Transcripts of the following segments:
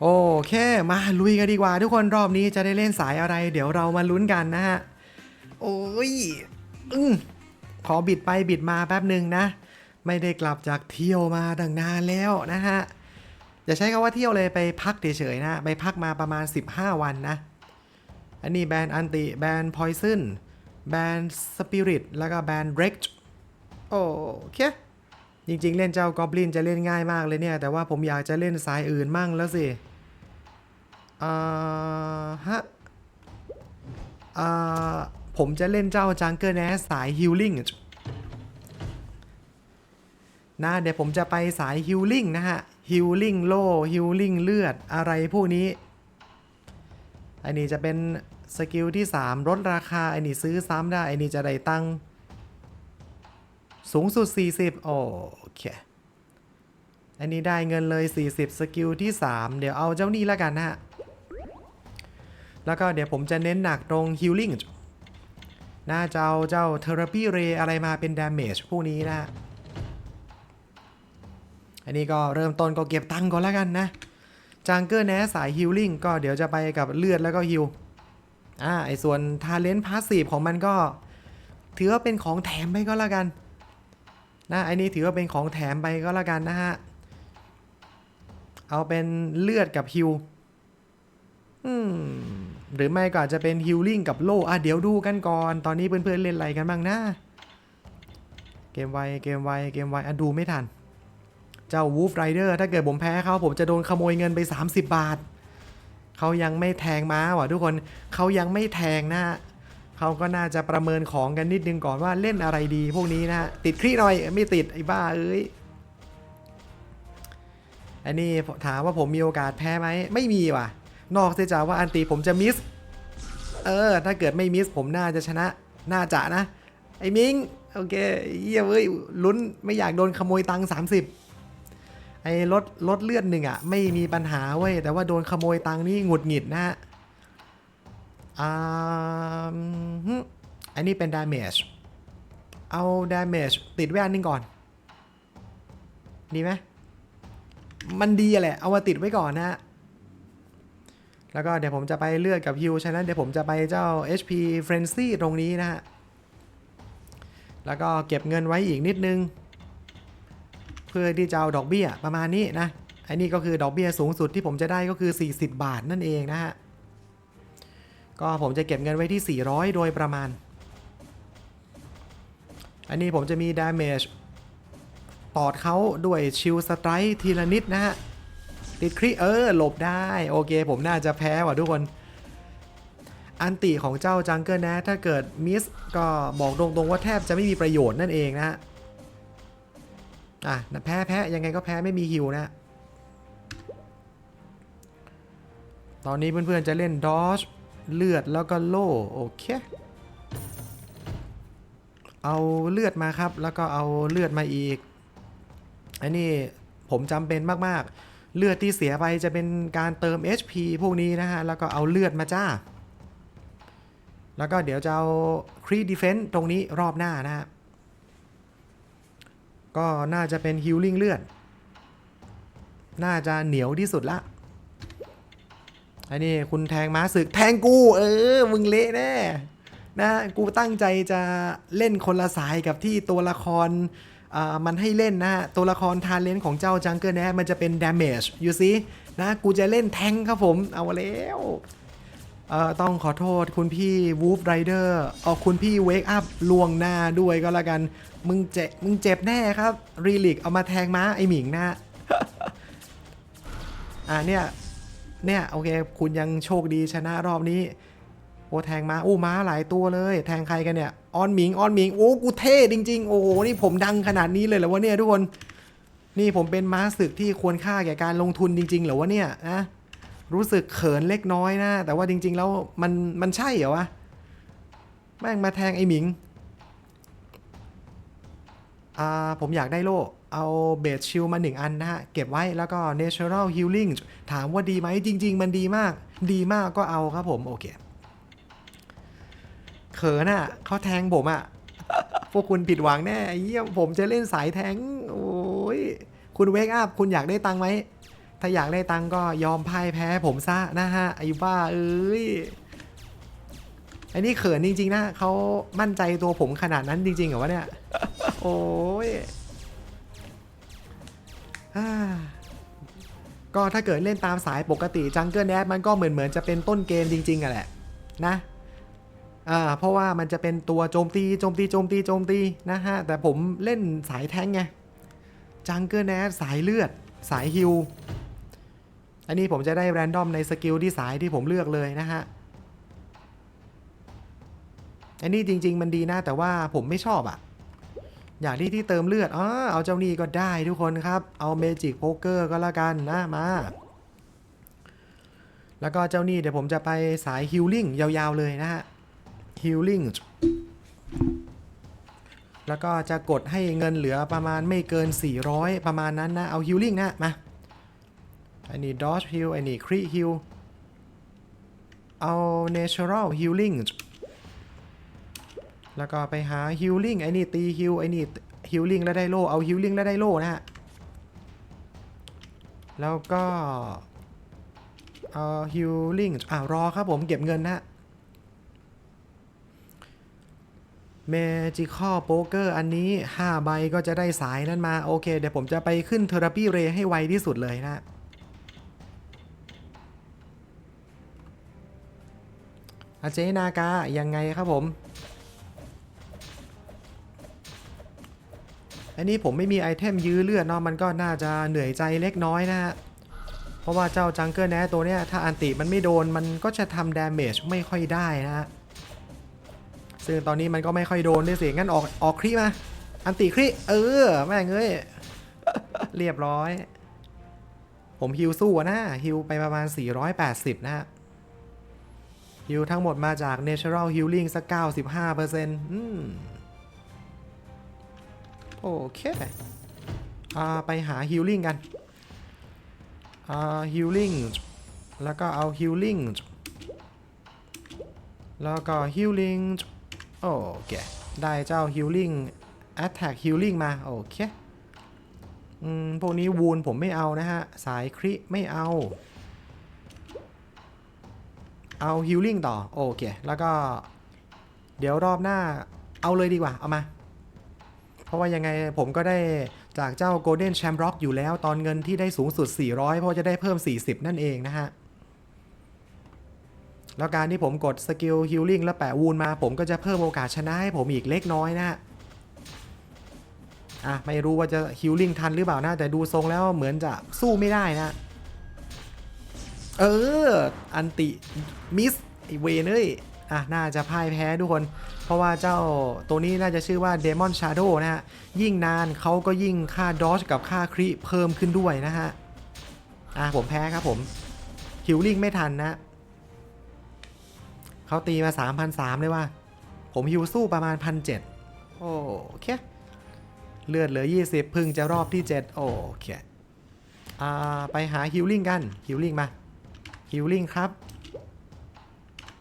โอเค มาลุยกันดีกว่า ทุกคนรอบนี้จะได้เล่นสายอะไร เดี๋ยวเรามาลุ้นกันนะฮะ โอ้ยอึ้งขอบิดไปบิดมาแป๊บหนึ่งนะ ไม่ได้กลับจากเที่ยวมาตั้งนานแล้วนะฮะอย่าใช้คำว่าเที่ยวเลยไปพักเฉยๆนะไปพักมาประมาณ 15 วันนะ อันนี้แบรนด์อันติแบรนด์พอยซึนแบรนด์สปิริตแล้วก็แบรนด์เร็กโอเค จริงๆ เล่นเจ้ากอบลินจะเล่นง่ายมากเลยเนี่ย แต่ว่าผมอยากจะเล่นสายอื่นมั่งแล้วสิอ่าฮะอ่าผมจะเล่นเจ้าจังเกิลแนสสายฮิลลิ่งนะเดี๋ยวผมจะไปสายฮิลลิ่งนะฮะฮิลลิ่งโล่ฮิลลิ่งเลือดอะไรพวกนี้อันนี้จะเป็นสกิลที่ 3 ลดราคาอันนี้ซื้อซ้ำได้อันนี้จะได้ตังค์ สูงสุด 40 โอเค อันนี้ได้เงินเลย 40 สกิลที่ 3 เดี๋ยวเอาเจ้านี้แล้วกันนะฮะ แล้วก็เดี๋ยวผมจะเน้นหนักตรงฮิลลิ่งน่าจะเอาเจ้าเทอราปีเรอะไรมาเป็นดาเมจพวกนี้นะฮะอันนี้ก็เริ่มต้นก็เก็บตังค์ก่อนแล้วกันนะ จังเกอร์แนสายฮิลลิ่งก็เดี๋ยวจะไปกับเลือดแล้วก็ฮิลอ่าไอส่วนทาเลนต์พาสซีฟของมันก็ ถือว่าเป็นของแถมไปก็แล้วกัน นะไอ้นี้ถือว่าเป็นของแถมไปก็แล้วกันนะฮะ เอาเป็นเลือดกับฮิลอืมหรือไม่ก็อาจจะเป็นฮิลลิ่งกับโล่อะเดี๋ยวดูกันก่อน ตอนนี้เพื่อนๆเล่นอะไรกันบ้างนะ เกมไวเกมไวเกมไวอะดูไม่ทัน เจ้า Wolf Rider ถ้าเกิดผมแพ้เขาผมจะโดนขโมยเงินไป 30 บาท เขายังไม่แทงม้าว่ะทุกคนเขายังไม่แทงนะฮะ เขาก็น่าจะประเมินของกันนิดนึงก่อนว่าเล่นอะไรดีพวกนี้นะฮะติดคลี่หน่อยไม่ติดไอ้บ้าเอ้ยอันนี้ถามว่าผมมีโอกาสแพ้ไหมไม่มีว่ะ นอกเสียจากว่าอันตีผมจะมิสเออ ถ้าเกิดไม่มิสผมน่าจะชนะ น่าจะนะ ไอ้มิงโอเคเยี่ยเว้ยลุ้นไม่อยากโดนขโมยตังค์30ไอ้รถรถเลือดหนึ่งอะ ไม่มีปัญหาเว้ยแต่ว่าโดนขโมยตังค์นี่หงุดหงิดนะฮะ อ่าอันนี้เป็น damage เอา damage ติดไว้อันนึงก่อน ดีไหมมันดีอะแหละ เอามาติดไว้ก่อนนะฮะแล้วก็เดี๋ยวผมจะไปเลือดกับฮิวฉะนั้นเดี๋ยวผมจะไปเจ้า HP Frenzy ตรงนี้นะฮะ แล้วก็เก็บเงินไว้อีกนิดนึง เพื่อที่จะเอาดอกเบี้ยประมาณนี้นะอันนี้ก็คือดอกเบี้ยสูงสุดที่ผมจะได้ก็คือ 40 บาทนั่นเองนะฮะ ก็ผมจะเก็บเงินไว้ที่ 400 โดยประมาณ อันนี้ผมจะมี damage ปอดเขาด้วยชิลสไตร์ทีละนิดนะฮะ ติดคริเออหลบได้ โอเค ผมน่าจะแพ้ว่ะทุกคน อันติของเจ้าจังเกิลนะ ถ้าเกิดมิสก็บอกตรงๆว่าแทบจะไม่มีประโยชน์นั่นเองนะฮะอะแพ้แพ้ยังไงก็แพ้ไม่มีฮิวนะ ตอนนี้เพื่อนๆจะเล่นดอ e เลือดแล้วก็โล่โอเค เอาเลือดมาครับ แล้วก็เอาเลือดมาอีกอันนี้ผมจำเป็นมากๆ เลือดที่เสียไปจะเป็นการเติม HP พวกนี้นะฮะ แล้วก็เอาเลือดมาจ้า แล้วก็เดี๋ยวจะเอาครีดีเฟน s ์ตรงนี้รอบหน้านะฮะ ก็น่าจะเป็นฮิลลิ่งเลือด น่าจะเหนียวที่สุดละ ไอันนี้คุณแทงม้าศึกแทงกู เออ มึงเละแน่นะกูตั้งใจจะเล่นคนละสายกับที่ตัวละครอ่ามันให้เล่นนะตัวละครทาเลนของเจ้าจังเกิลแนมันจะเป็น damage you see นะกูจะเล่นแทงครับผมเอาแล้วเอ่อต้องขอโทษคุณพี่ Wolf Rider เอาคุณพี่ Wake Up ลวงหน้าด้วยก็แล้วกัน มึงเจ็บมึงเจ็บแน่ครับ รีลิกเอามาแทงม้าไอหมิงนะอ่าเนี่ย เนี่ยโอเค คุณยังโชคดีชนะรอบนี้โอ้แทงมาโอ้ม้าหลายตัวเลย แทงใครกันเนี่ยออนหมิงออนหมิงโอ้กูเท่จริง ๆ โอ้โหนี่ผมดังขนาดนี้เลยเหรอวะเนี่ยทุกคนนี่ผมเป็นม้าศึกที่ควรค่าแก่การลงทุนจริง ๆ เหรอวะเนี่ยนะรู้สึกเขินเล็กน้อยนะ แต่ว่าจริง ๆ แล้วมันมันใช่เหรอวะแม่งมาแทงไอหมิงอ่าผมอยากได้โล่ เอาเบสชิลมาหนึ่งอันนะฮะ เก็บไว้แล้วก็ natural healing ถามว่าดีไหมจริง ๆ มันดีมาก ดีมากก็เอาครับผม โอเค เขินอะเขาแทงผมอะ พวกคุณผิดหวังแน่เยี่ยมผมจะเล่นสายแทง โอ้ย คุณเวกอัพคุณอยากได้ตังไหม ถ้าอยากได้ตังก็ยอมพ่ายแพ้ผมซะนะฮะ ไอ้บ้าเอ้ยไอ้นี่เขินจริง ๆ นะเขามั่นใจตัวผมขนาดนั้นจริงๆเหรอวะเนี่ย โอ้ย ก็ถ้าเกิดเล่นตามสายปกติจังเกิลแดดมันก็เหมือนเหมือนจะเป็นต้นเกมจริงๆอะแหละนะอ่าเพราะว่ามันจะเป็นตัวโจมตีโจมตีโจมตีโจมตีนะฮะ แต่ผมเล่นสายแท้งไงจังเกิลแดดสายเลือด สายฮิลอันนี้ผมจะได้แรนดอมในสกิลที่สายที่ผมเลือกเลยนะฮะอันนี้จริง ๆ มันดีนะแต่ว่าผมไม่ชอบอะ่ะ อยากที่ที่เติมเลือดอ๋อเอาเจ้านี่ก็ได้ทุกคนครับ เอาเมจิกโป๊กเกอร์ก็แล้วกันนะมา แล้วก็เจ้านี่เดี๋ยวผมจะไปสายฮิลลิ่งยาวๆเลยนะฮะฮิลลิ่งแล้วก็จะกดให้เงินเหลือประมาณไม่เกิน 400 ประมาณนั้นนะ เอาฮิลลิ่งนะ มาอันนี้ดอ e ฮิลอันนี้ครีฮิลเอา natural healing แล้วก็ไปหาฮิลลิ่งไอ้นี่ตีฮิลไอ้นี่ฮิลลิ่งแล้วได้โล่เอาฮิลลิ่งแล้วได้โล่นะฮะ แล้วก็เอาฮิลลิ่งอ่ารอครับผมเก็บเงินนะฮะเมจิคอลโป๊กเกอร์อันนี้ 5 ใบก็จะได้สายนั้นมา โอเค เดี๋ยวผมจะไปขึ้นเทอราปีเรให้ไวที่สุดเลยนะ อาเจนากายังไงครับผม อันนี้ผมไม่มีไอเทมยื้อเลือดเนาะมันก็น่าจะเหนื่อยใจเล็กน้อยนะฮะเพราะว่าเจ้าจังเกิลแนตัวเนี้ยถ้าอันติมันไม่โดนมันก็จะทำดาเมจไม่ค่อยได้นะฮะซึ่งตอนนี้มันก็ไม่ค่อยโดนด้วยสิงั้นออกออกครีมาอันติครีเออแม่งเอ้ยเรียบร้อย ผมฮิวสู้นะฮิวไปประมาณ 480 นะฮะฮิวทั้งหมดมาจาก Natural Healing สัก 95%อืม โอเค อ่า ไปหา Healing กัน อ่า Healing แล้วก็เอา Healing แล้วก็ Healing โอเค ได้เจ้า Healing Attack Healing มา โอเค อืม พวกนี้วูนผมไม่เอานะฮะ สายคริไม่เอา เอาฮิลลิ่งต่อ โอเค แล้วก็ เดี๋ยวรอบหน้าเอาเลยดีกว่า เอามา ราะว่ายังไงผมก็ได้จากเจ้า Golden Shamrock อยู่แล้ว ตอนเงินที่ได้สูงสุด 400 เพราะจะได้เพิ่ม 40 นั่นเองนะฮะ แล้วการที่ผมกดสกิลฮิลลิ่งแล้วแปะวูนมา ผมก็จะเพิ่มโอกาสชนะให้ผมอีกเล็กน้อยนะฮะอะ ไม่รู้ว่าจะฮิลลิ่งทันหรือเปล่านะ แต่ดูทรงแล้วเหมือนจะสู้ไม่ได้นะ เออ อันติมิสไอเวเอ้ย อะน่าจะพ่ายแพ้ทุกคน เพราะว่าเจ้าตัวนี้น่าจะชื่อว่า Demon Shadow นะฮะ ยิ่งนานเขาก็ยิ่งค่าดอ g กับค่าคริเพิ่มขึ้นด้วยนะฮะ อะผมแพ้ครับผมฮิลลิ่งไม่ทันนะเขาตีมา 3,003เลยว่า ผมฮิวสู้ประมาณ1,007โอเค เลือดเหลือ 20 พึ่งจะรอบที่ 7 โอเค อ่า ไปหาฮิลลิ่งกันฮิลลิ่งมาฮิลลิ่งครับ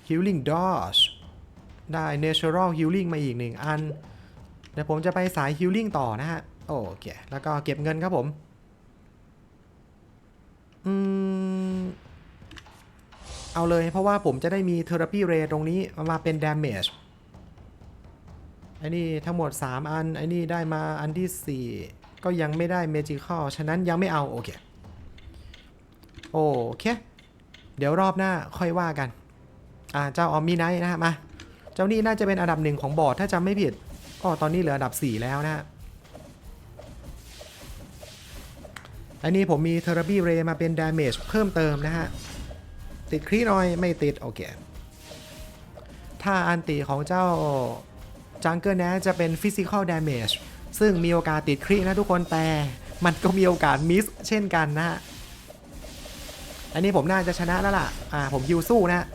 ฮิลลิ่งดอ e ได้ natural healing มาอีกหนึ่งอัน เดี๋ยวผมจะไปสาย healing ต่อนะฮะ โอเค แล้วก็เก็บเงินครับผม อืม เอาเลยเพราะว่าผมจะได้มี therapy ray ตรงนี้มาเป็น damage ไอ้นี่ทั้งหมด 3 อันไอ้นี่ได้มาอันที่ 4 ก็ยังไม่ได้ magical ฉะนั้นยังไม่เอา โอเค โอเค เดี๋ยวรอบหน้าค่อยว่ากัน อ่าเจ้าออมมี่ไนท์นะฮะมา เจ้านี่น่าจะเป็นอันดับหนึ่งของบอร์ดถ้าจำไม่ผิดก็ตอนนี้เหลืออันดับ 4 แล้วนะฮะอันนี้ผมมีเทอร์บี้เรมาเป็นดาเมจเพิ่มเติมนะฮะ ติดครีหน่อยไม่ติด โอเค ถ้าอันติของเจ้าจังเกิลนะจะเป็นฟิสิกอลดาเมจซึ่งมีโอกาสติดครีนะทุกคนแต่มันก็มีโอกาสมิสเช่นกันนะฮะ อันนี้ผมน่าจะชนะแล้วล่ะ อ่าผมยิวสู้นะ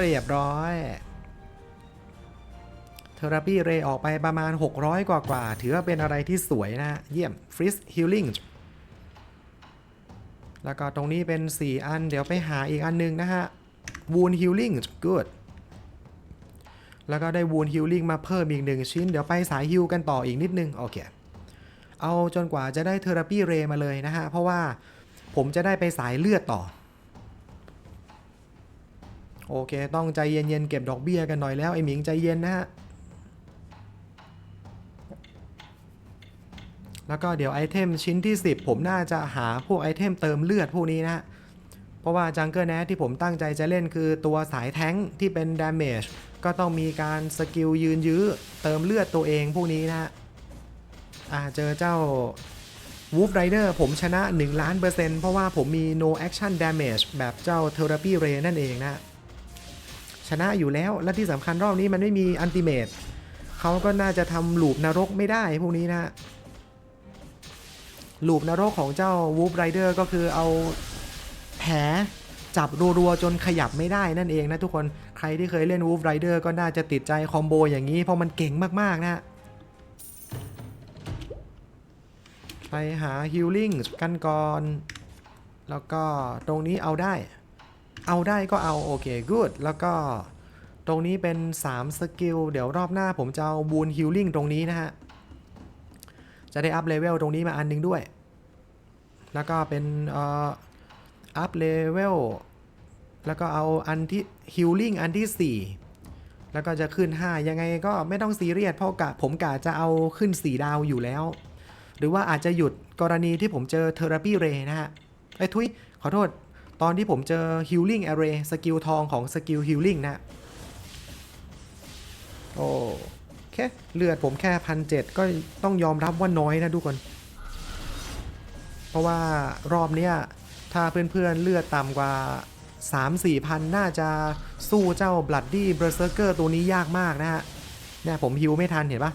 เรียบร้อย เทอราปีเรออกไปประมาณ 600 กว่ากว่า ถือว่าเป็นอะไรที่สวยนะเยี่ยมฟริสฮิลลิ่งแล้วก็ตรงนี้เป็น 4 อัน เดี๋ยวไปหาอีกอันนึงนะฮะวูนฮิลลิ่ง good แล้วก็ได้วูนฮิลลิ่งมาเพิ่มอีกหนึ่งชิ้น เดี๋ยวไปสายฮิลกันต่ออีกนิดนึง โอเค เอาจนกว่าจะได้เทอราปีเรมาเลยนะฮะ เพราะว่าผมจะได้ไปสายเลือดต่อ โอเค ต้องใจเย็นๆเก็บดอกเบี้ยกันหน่อยแล้ว ไอหมิงใจเย็นนะฮะ แล้วก็เดี๋ยวไอเทมชิ้นที่ 10 ผมน่าจะหาพวกไอเทมเติมเลือดพวกนี้นะฮะ เพราะว่าจังเกิลแนที่ผมตั้งใจจะเล่นคือตัวสายแท้งที่เป็นดาเมจก็ต้องมีการสกิลยืนยื้อเติมเลือดตัวเองพวกนี้นะฮะ อ่าเจอเจ้า Wolf Rider ผมชนะ 1 ล้านเปอร์เซ็นต์เพราะว่าผมมี no action damage แบบเจ้า Therapy Ray นั่นเองนะ ชนะอยู่แล้ว และที่สำคัญรอบนี้มันไม่มีอันติเมตเขาก็น่าจะทำลูปนรกไม่ได้พวกนี้นะลูปนรกของเจ้า Wolf Rider ก็คือเอาแผลจับรัวๆจนขยับไม่ได้นั่นเองนะทุกคนใครที่เคยเล่น Wolf Rider ก็น่าจะติดใจคอมโบอย่างนี้เพราะมันเก่งมากๆนะไปหาฮิลลิ่งกันก่อน แล้วก็ตรงนี้เอาได้ เอาได้ก็เอา โอเค good แล้วก็ตรงนี้เป็น 3 สกิล เดี๋ยวรอบหน้าผมจะเอาบูนฮิลลิ่งตรงนี้นะฮะ จะได้อัพเลเวลตรงนี้มาอันหนึงด้วย แล้วก็เป็นอัพเลเวลแล้วก็เอาอันที่ฮิลลิ่งอันที่ 4 แล้วก็จะขึ้น 5 ยังไงก็ไม่ต้องซีเรียสเพราะกะผมกะจะเอาขึ้น 4 ดาวอยู่แล้ว หรือว่าอาจจะหยุดกรณีที่ผมเจอเทอราปีเรนะฮะไอ้ทุยขอโทษ ตอนที่ผมเจอ Healing Array สกิลทองของสกิล Healing นะ โอ้แค่เลือดผมแค่พันเก็ต้องยอมรับว่าน้อยนะทุกคน เพราะว่ารอบเนี้ยถ้าเพื่อนๆเลือดต่ำกว่า 3-4พันน่าจะสู้เจ้า Bloody Berserker ตัวนี้ยากมากนะฮะเนี่ยผมฮิวไม่ทันเห็นปะ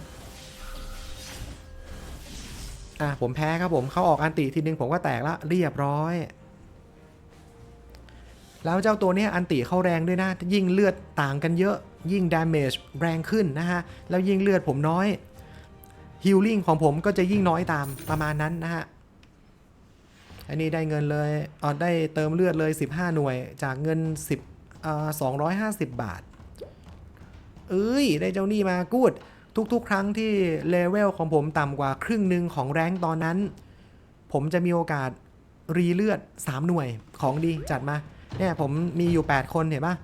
อะผมแพ้ครับผมเขาออกอันติทีนึงผมก็แตกละเรียบร้อย แล้วเจ้าตัวนี้อันติเข้าแรงด้วยนะ ยิ่งเลือดต่างกันเยอะ ยิ่งดาเมจแรงขึ้นนะฮะ แล้วยิ่งเลือดผมน้อยฮิลลิ่งของผมก็จะยิ่งน้อยตามประมาณนั้นนะฮะ อันนี้ได้เงินเลยอ๋อได้เติมเลือดเลย 15 หน่วยจากเงิน 10เอ่อ250 บาท เอ้ย ได้เจ้านี่มากูด ทุกๆ ครั้งที่เลเวลของผมต่ำกว่าครึ่งหนึ่งของแรงตอนนั้น ผมจะมีโอกาสรีเลือด 3 หน่วยของดีจัดมา เนี่ยผมมีอยู่ 8 คนเห็นปะ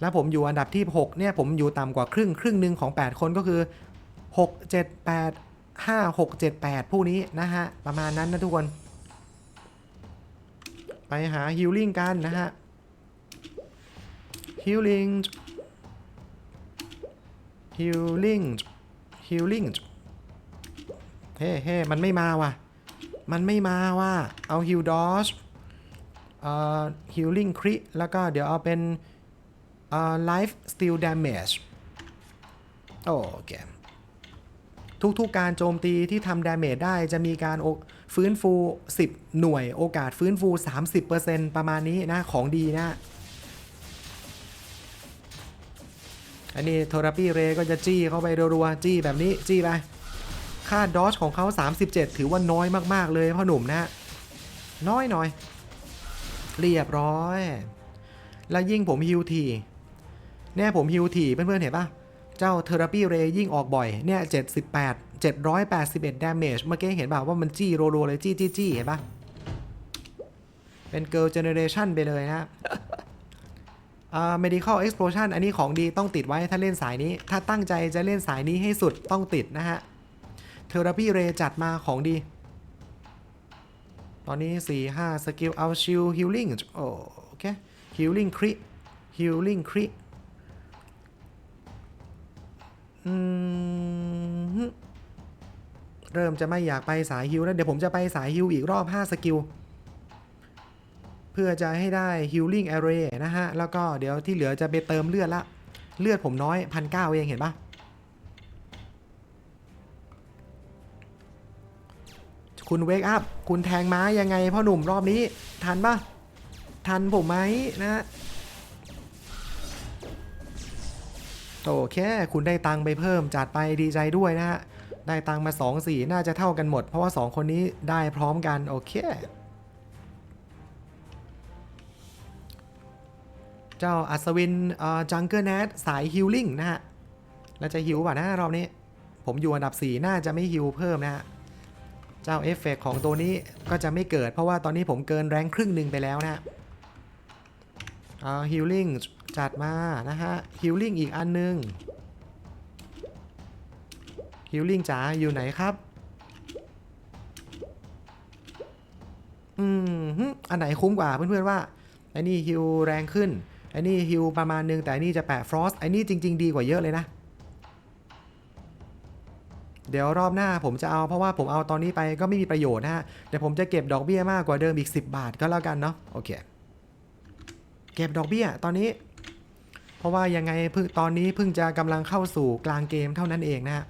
แล้วผมอยู่อันดับที่ 6 เนี่ยผมอยู่ต่ำกว่าครึ่งครึ่งหนึ่งของ 8 คนก็คือ 6 7 8 5 6 7 8ผู้นี้นะฮะ ประมาณนั้นนะทุกคน ไปหาฮิลลิ่งกันนะฮะฮิลลิ่งฮิลลิ่งฮิลลิ่งเฮ้เฮ้มันไม่มาว่ะ มันไม่มาว่ะ เอาฮิลดอสเอ่อ ฮิลลิ่งคริแล้วก็เดี๋ยวเอาเป็นไลฟ์สติลดา a g e โอเค ทุกๆการโจมตีที่ทำดาเมจได้จะมีการฟื้นฟู 10 หน่วยโอกาสฟื้นฟู 30%ประมาณนี้นะ ของดีนะ อันนี้โทราปีเรก็จะจี้เข้าไปรัวๆ จี้แบบนี้ จี้ไป ค่าดอชของเขา 37 ถือว่าน้อยมากๆเลยพ่อหนุ่มนะ น้อยหน่อย เรียบร้อย แล้วยิ่งผมฮิวทีเนี่ยผมฮิวทีเพื่อนๆเห็นปะเจ้าเทอราปีเรยิ่งออกบ่อยเนี่ย78 781 damage เมื่อกี้เห็นป่าว่ามันจี้รัวๆเลยจี้จี้จี้เห็นปะเป็นเกิ l ลเจเนเรชันไปเลยนะอ่า medical explosion อันนี้ของดีต้องติดไว้ถ้าเล่นสายนี้ ถ้าตั้งใจจะเล่นสายนี้ให้สุดต้องติดนะฮะ therapy ray จัดมาของดี ตอนนี้ 4 5 สกิลเอาชิล healing โอเค healing crit healing crit อืมเริ่มจะไม่อยากไปสายฮิวแล้ว เดี๋ยวผมจะไปสายฮิวอีกรอบ 5 สกิล เพื่อจะให้ได้ healing array นะฮะ แล้วก็เดี๋ยวที่เหลือจะไปเติมเลือดละ เลือดผมน้อยพันเก้าเองเห็นปะ คุณเวกอัพ คุณแทงม้ายังไงพ่อหนุ่มรอบนี้ ทันปะทันผมไหมนะโอเค คุณได้ตังค์ไปเพิ่มจัดไปดีใจด้วยนะฮะ ได้ตังค์มา 2 4 น่าจะเท่ากันหมด เพราะว่า 2 คนนี้ได้พร้อมกัน โอเค เจ้าอัศวินจังเกิลแนทสายฮิลลิ่งนะฮะ แล้วจะฮิวป่ะนะรอบนี้ ผมอยู่อันดับ 4 น่าจะไม่ฮิวเพิ่มนะฮะ เจ้าเอฟเฟกต์ของตัวนี้ก็จะไม่เกิด เพราะว่าตอนนี้ผมเกินแรงครึ่งหนึ่งไปแล้วนะอ่าฮิลลิ่งจัดมานะฮะฮิลลิ่งอีกอันหนึงฮิลลิ่งจ๋าอยู่ไหนครับ อืมอันไหนคุ้มกว่าเพื่อนๆว่าไอ้นี่ฮิลแรงขึ้นไอ้นี่ฮิลประมาณนึงแต่อันนี่จะแปะฟรอสไอ้นี่จริง ๆ ดีกว่าเยอะเลยนะ เดี๋ยวรอบหน้าผมจะเอาเพราะว่าผมเอาตอนนี้ไปก็ไม่มีประโยชน์นะฮะเดี๋ยวผมจะเก็บดอกเบี้ยมากกว่าเดิมอีก 10 บาทก็แล้วกันเนาะโอเค เก็บดอกเบี้ยตอนนี้ เพราะว่ายังไงเพิ่งตอนนี้เพิ่งจะกำลังเข้าสู่กลางเกมเท่านั้นเองนะฮะ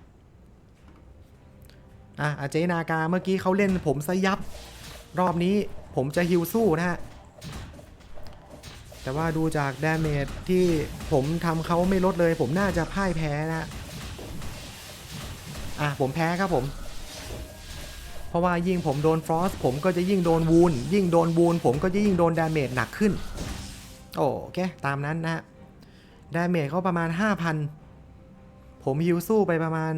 อะอาเจนากาเมื่อกี้เขาเล่นผมซะยับ รอบนี้ผมจะฮิวสู้นะฮะแต่ว่าดูจากดาเมจที่ผมทำเขาไม่ลดเลย ผมน่าจะพ่ายแพ้นะฮะ อะผมแพ้ครับผม เพราะว่ายิ่งผมโดนฟรอสผมก็จะยิ่งโดนวูนยิ่งโดนวูนผมก็จะยิ่งโดนดาเมจหนักขึ้น โอเค ตามนั้นนะฮะดาเมจเขาประมาณ 5,000 ผมฮิวสู้ไปประมาณ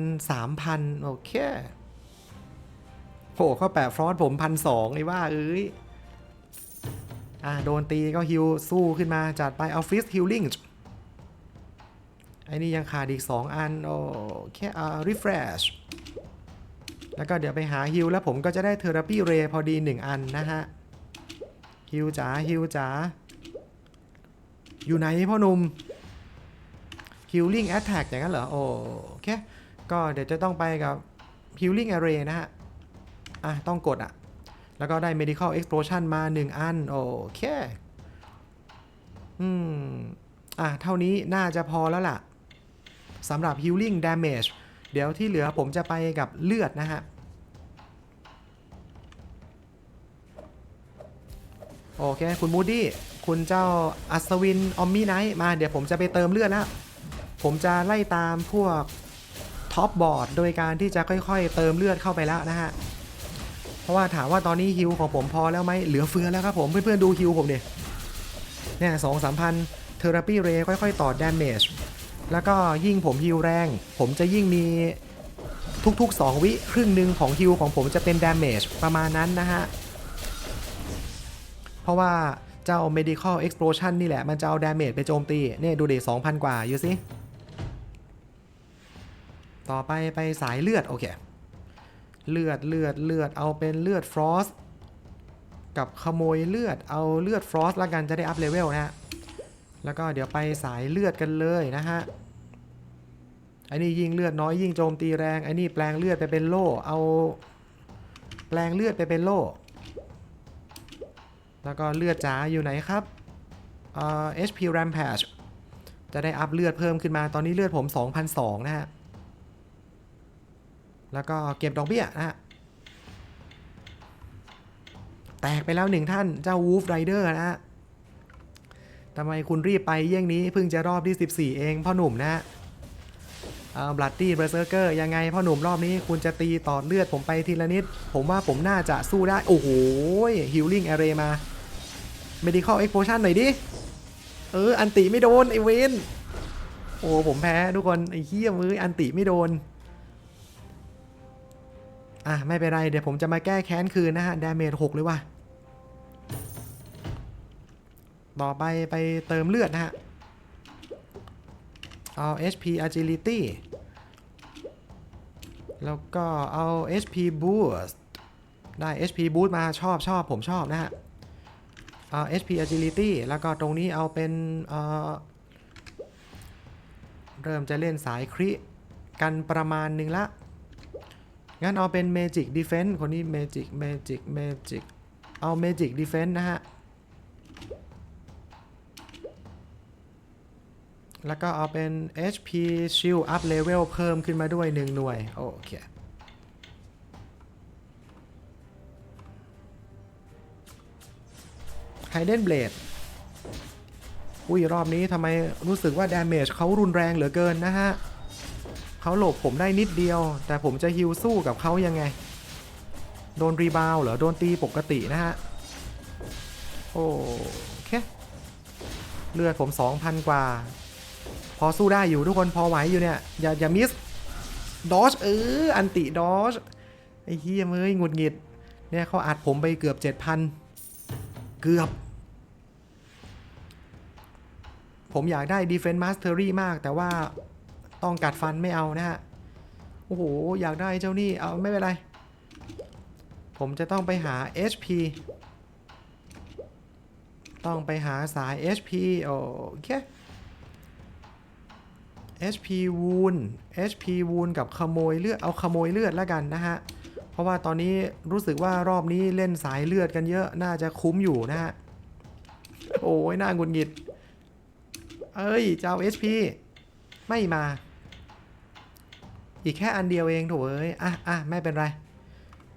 3,000 โอเคโหเขาแปะฟรอสผมพันสองไอ้ว่าเอ้ยอะโดนตีก็ฮิวสู้ขึ้นมาจัดไปเอาฟิสฮิลลิ่ง ไอ้นี่ยังขาดอีก 2 อัน โอเคอ่ารีเฟรชแล้วก็เดี๋ยวไปหาฮิลแล้วผมก็จะได้เทอราปีเรพอดี 1 อันนะฮะฮิลจ๋าฮิลจ๋าอยู่ไหนพ่อหนุ่มฮิลลิ่งแอตแทกอย่างนั้นเหรอ โอเคก็เดี๋ยวจะต้องไปกับฮิลลิ่ง a r เรนะฮะ อะ ต้องกดอะ แล้วก็ได้ medical explosion มา 1 อัน โอเค อืม อะ เท่านี้น่าจะพอแล้วล่ะ สำหรับ healing damage เดี๋ยวที่เหลือผมจะไปกับเลือดนะฮะ โอเค คุณมูดี้คุณเจ้าอัศวินออมมี่ไนท์มาเดี๋ยวผมจะไปเติมเลือดแล้วผมจะไล่ตามพวกท็อปบอร์ดโดยการที่จะค่อยๆ เติมเลือดเข้าไปแล้วนะฮะ เพราะว่าถามว่าตอนนี้ฮิวของผมพอแล้วไหมเหลือเฟือแล้วครับผมเพื่อนๆดูฮิวผมดิเนี่ยสองสามพันเทอราปีเรค่อยๆ ต่อดาเมจ แล้วก็ยิ่งผมฮิวแรง ผมจะยิ่งมีทุกๆ 2 วิครึ่งหนึ่งของฮิวของผมจะเป็นดาเมจประมาณนั้นนะฮะ เพราะว่าเจ้า medical explosion นี่แหละ มันจะเอาดาเมจไปโจมตีเนี่ยดูเด2,000กว่าอยู่สิต่อไปไปสายเลือด โอเค เลือดเลือดเลือดเอาเป็นเลือดฟรอสกับขโมยเลือดเอาเลือดฟรอสละกันจะได้อัพเลเวลนะฮะ แล้วก็เดี๋ยวไปสายเลือดกันเลยนะฮะไอ้นี่ยิงเลือดน้อยยิงโจมตีแรงไอ้นี่แปลงเลือดไปเป็นโล่เอาแปลงเลือดไปเป็นโล่แล้วก็เลือดจ๋าอยู่ไหนครับเอ่อ HP Rampage จะได้อัพเลือดเพิ่มขึ้นมาตอนนี้เลือดผม2,200นะฮะ แล้วก็เก็บดอกเบี้ยนะฮะ แตกไปแล้วหนึ่งท่านเจ้า Wolf Rider นะฮะ ทำไมคุณรีบไปเยี่ยงนี้เพิ่งจะรอบที่ 14 เองพ่อหนุ่มนะบลัดดี้เบอร์เซอร์เกอร์ยังไงพ่อหนุ่มรอบนี้คุณจะตีต่อเลือดผมไปทีละนิด ผมว่าผมน่าจะสู้ได้ โอ้โหฮิลลิ่งแอเรมา medical explosion หน่อยดิ เออ อันติไม่โดน ไอเวนโอ้ผมแพ้ทุกคน ไอ้เฮี้ยมืออันติไม่โดน อะ ไม่เป็นไร เดี๋ยวผมจะมาแก้แค้นคืนนะฮะดาเมจ6เลยว่ะ ต่อไปไปเติมเลือดนะฮะ เอา HP agility แล้วก็เอา HP boost ได้ HP boost มาชอบชอบผมชอบนะฮะ เอา HP agility แล้วก็ตรงนี้เอาเป็นเเริ่มจะเล่นสายคริกันประมาณหนึ่งละ งั้นเอาเป็น Magic Defense คนนี้ Magic Magic Magic เอา Magic Defense นะฮะ แล้วก็เอาเป็น HP Shield Up Level เพิ่มขึ้นมาด้วย 1 หน่วย โอเค Hidden Blade อุ้ย รอบนี้ทำไมรู้สึกว่า Damage เขารุนแรงเหลือเกินนะฮะเขาหลบผมได้นิดเดียว แต่ผมจะฮิวสู้กับเขายังไง โดนรีบาวเหรอ โดนตีปกตินะฮะ โอเค เลือดผม 2,000 กว่า พอสู้ได้อยู่ทุกคนพอไหวอยู่เนี่ย อย่าอย่ามิสดอชเอออันติดอชไอ้เฮียเอ้ยหงุดหงิด เนี่ยเขาอัดผมไปเกือบ 7,000 เกือบ ผมอยากได้ Defense Mastery มาก แต่ว่าต้องกัดฟันไม่เอานะฮะ โอ้โห อยากได้เจ้านี่เอาไม่เป็นไร ผมจะต้องไปหา HP ต้องไปหาสาย HP โอเค HP วูน HP วูนกับขโมยเลือด เอาขโมยเลือดแล้วกันนะฮะ เพราะว่าตอนนี้รู้สึกว่ารอบนี้เล่นสายเลือดกันเยอะ น่าจะคุ้มอยู่นะฮะ โอ้ยน่าหงุดหงิด เอ้ยเจ้า HP ไม่มา อีกแค่อันเดียวเองโถเอ้ย อะอะไม่เป็นไร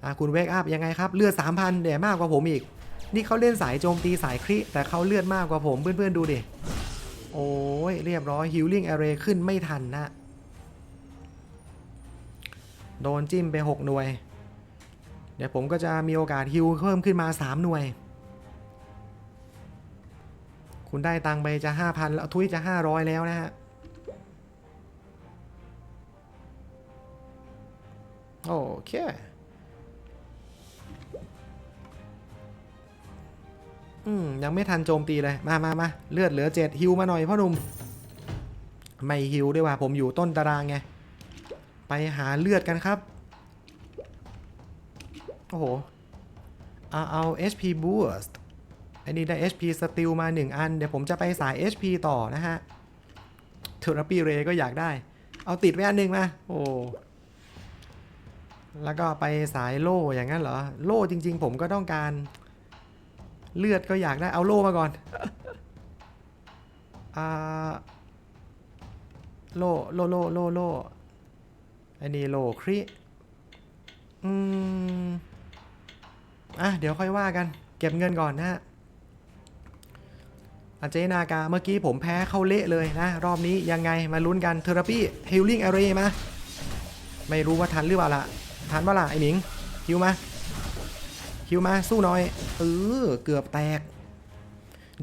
อะคุณเวกอัพยังไงครับ เลือด 3,000เดี๋ยมากกว่าผมอีก นี่เขาเล่นสายโจมตีสายคริแต่เขาเลือดมากกว่าผมเพื่อนๆดูดิ โอ้ยเรียบร้อยฮิลลิ่ง a อเรขึ้นไม่ทันนะ โดนจิ้มไป 6 หน่วย เดี๋ยวผมก็จะมีโอกาสฮิลเพิ่มขึ้นมา 3 หน่วย คุณได้ตังไปจะ 5,000 แล้วทุยจะ 500 แล้วนะฮะโอเค อืมยังไม่ทันโจมตีเลย มามามาเลือดเหลือเจ็ดฮิวมาหน่อยพ่อหนุ่ม ไม่ฮิวด้วยว่าผมอยู่ต้นตารางไง ไปหาเลือดกันครับ โอ้โห เอาเอา HP boost อันนี้ได้ HP steel มา 1 อัน เดี๋ยวผมจะไปสาย HP ต่อนะฮะเทอร์ปีเรก็อยากได้ เอาติดไว้อันหนึ่งมา โอ้ แล้วก็ไปสายโล่อย่างนั้นเหรอ โล่จริง ๆ ผมก็ต้องการ เลือดก็อยากได้เอาโล่มาก่อนอ่าโล่โล่โล่โล่โล่อันนี้โล่คริอืมอะเดี๋ยวค่อยว่ากัน เก็บเงินก่อนนะฮะอาเจนากาเมื่อกี้ผมแพ้เข้าเละเลยนะ รอบนี้ยังไงมาลุ้นกันเทอราปีฮิลลิ่งอ r เรมา ไม่รู้ว่าทันหรือเปล่าล่ะ ทันเปล่าล่ะไอหนิงฮิวมา ฮิวมาสู้หน่อยเออเกือบแตก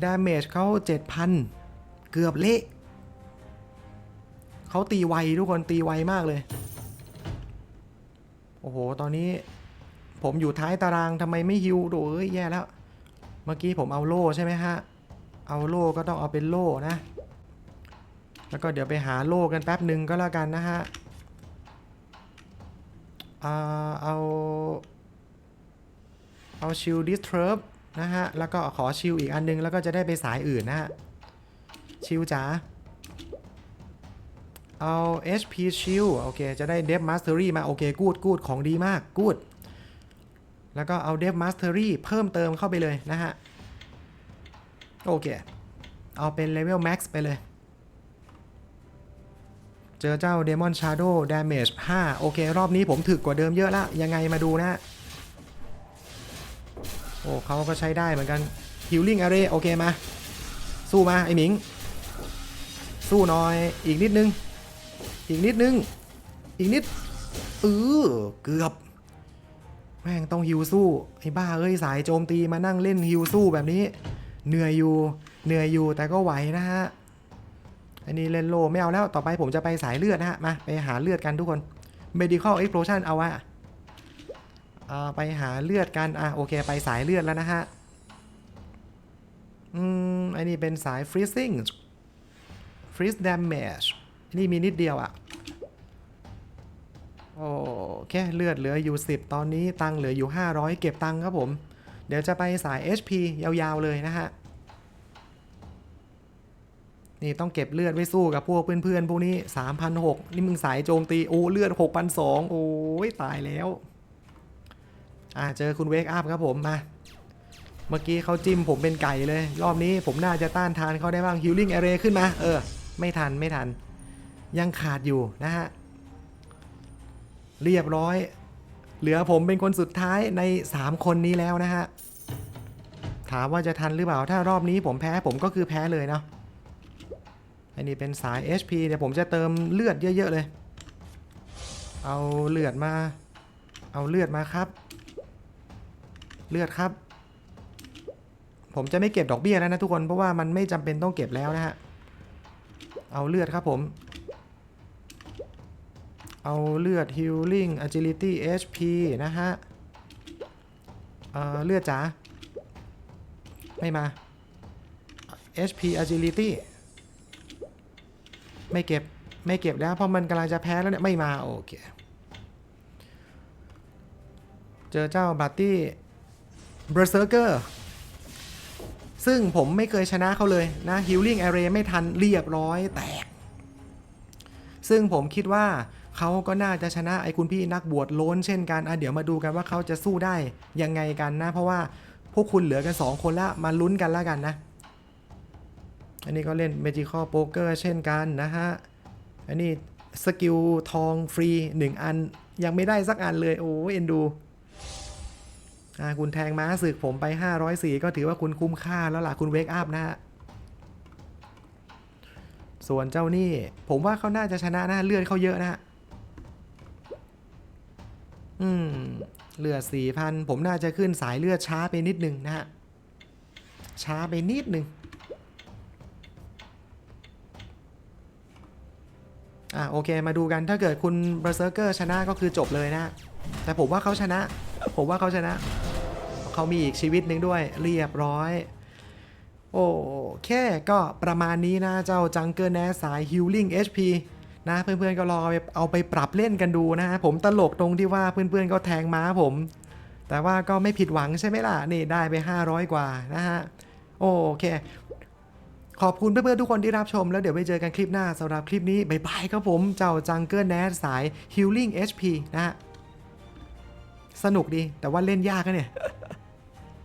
ดาเมจเขา7,000 เกือบเละเขาตีไวทุกคนตีไวมากเลย โอ้โห ตอนนี้ ผมอยู่ท้ายตารางทำไมไม่ฮิวโดเอ้ยแย่แล้ว เมื่อกี้ผมเอาโล่ใช่ไหมฮะ เอาโล่ก็ต้องเอาเป็นโล่นะ แล้วก็เดี๋ยวไปหาโล่กันแป๊บหนึ่งก็แล้วกันนะฮะ เอา เอาชิลดิสเทอร์นะฮะ แล้วก็ขอชิลอีกอันนึง แล้วก็จะได้ไปสายอื่นนะฮะ ชิลจ๋า เอา HP Shield โอเค จะได้ Dev Mastery มา โอเค กูดกูดของดีมาก กูด แล้วก็เอา Dev Mastery เพิ่มเติมเข้าไปเลยนะฮะ โอเค เอาเป็น Level Max ไปเลย เจอเจ้า Demon Shadow Damage 5 โอเค รอบนี้ผมถึกกว่าเดิมเยอะละยังไงมาดูนะฮะ อ้เขาก็ใช้ได้เหมือนกัน Healing Array โอเคมา สู้มาไอหมิง สู้หน่อยอีกนิดนึง อีกนิดนึง อีกนิดเออเกือบ แม่งต้องฮิวสู้ไอ้บ้าเอ้ยสายโจมตีมานั่งเล่นฮิวสู้แบบนี้ เหนื่อยอยู่เหนื่อยอยู่แต่ก็ไหวนะฮะอันนี้เล่นโลไม่เอาแล้วต่อไปผมจะไปสายเลือดนะฮะมาไปหาเลือดกันทุกคน medical explosion เอาอะอ่า ไปหาเลือดกันอะโอเคไปสายเลือดแล้วนะฮะ อืมอันนี้เป็นสาย freezing freeze damage นี่มีนิดเดียวอะ่ะ โอ้แค่เลือดเหลืออยู่ 10 ตอนนี้ตังค์เหลืออยู่ 500 เก็บตังค์ครับผม เดี๋ยวจะไปสาย HP ยาวๆเลยนะฮะ นี่ต้องเก็บเลือดไว้สู้กับพวกเพื่อนๆ พวกนี้ 3,600 นี่มึงสายโจมตี โอ้ เลือด 6,200 โอ้ยตายแล้ว อ่าเจอคุณเวกอัพครับผมมาเมื่อกี้เขาจิ้มผมเป็นไก่เลย รอบนี้ผมน่าจะต้านทานเขาได้บ้าง Healing Array ขึ้นมา เออ ไม่ทันไม่ทัน ยังขาดอยู่นะฮะ เรียบร้อย เหลือผมเป็นคนสุดท้ายใน 3 คนนี้แล้วนะฮะ ถามว่าจะทันหรือเปล่า ถ้ารอบนี้ผมแพ้ผมก็คือแพ้เลยเนาะอันนี้เป็นสาย HP เดี๋ยวผมจะเติมเลือดเยอะ ๆ เลย เอาเลือดมา เอาเลือดมาครับ เลือดครับ ผมจะไม่เก็บดอกเบี้ยแล้วนะทุกคนเพราะว่ามันไม่จำเป็นต้องเก็บแล้วนะฮะเอาเลือดครับผม เอาเลือด healing agility HP นะฮะเออเลือดจ๋าไม่มา HP agility ไม่เก็บไม่เก็บแล้วเพราะมันกำลังจะแพ้แล้วเนี่ย ไม่มา โอเค เจอเจ้าบัตตี้ เบรเซอร์เกอร์ซึ่งผมไม่เคยชนะเขาเลยนะ Healing Array ไม่ทันเรียบร้อยแตก ซึ่งผมคิดว่าเขาก็น่าจะชนะไอ้คุณพี่นักบวชล้นเช่นกันอะเดี๋ยวมาดูกันว่าเขาจะสู้ได้ยังไงกันนะ เพราะว่าพวกคุณเหลือกัน 2 คนละมาลุ้นกันแล้วกันนะ อันนี้ก็เล่น Magical Poker เช่นกันนะฮะ อันนี้สกิลทองฟรี 1 อันยังไม่ได้สักอันเลยโอ้ยเอ็นดู คุณแทงม้าศึกผมไป 504 ก็ถือว่าคุณคุ้มค่าแล้วล่ะ คุณเวกอัพนะฮะ ส่วนเจ้านี่ ผมว่าเขาน่าจะชนะนะเลือดเขาเยอะนะฮะ อืมเลือดสี่พันผมน่าจะขึ้นสายเลือดช้าไปนิดนึงนะฮะ ช้าไปนิดนึงอะโอเคมาดูกันถ้าเกิดคุณเบอร์เซอร์เกอร์ชนะก็คือจบเลยนะ แต่ผมว่าเขาชนะ ผมว่าเขาชนะ เขามีอีกชีวิตหนึ่งด้วยเรียบร้อย โอเคก็ประมาณนี้นะเจ้าจังเกิลแนสาย Healing HP นะเพื่อนๆก็ลองเอาไปเอาไปปรับเล่นกันดูนะฮะผมตลกตรงที่ว่าเพื่อนๆก็แทงม้าผม แต่ว่าก็ไม่ผิดหวังใช่ไหมล่ะ นี่ได้ไป 500 กว่านะฮะ โอเค ขอบคุณเพื่อนๆทุกคนที่รับชม แล้วเดี๋ยวไปเจอกันคลิปหน้าสำหรับคลิปนี้บายบายครับผม เจ้าจังเกิลแนสาย Healing HP นะฮะ สนุกดีแต่ว่าเล่นยากนะเนี่ย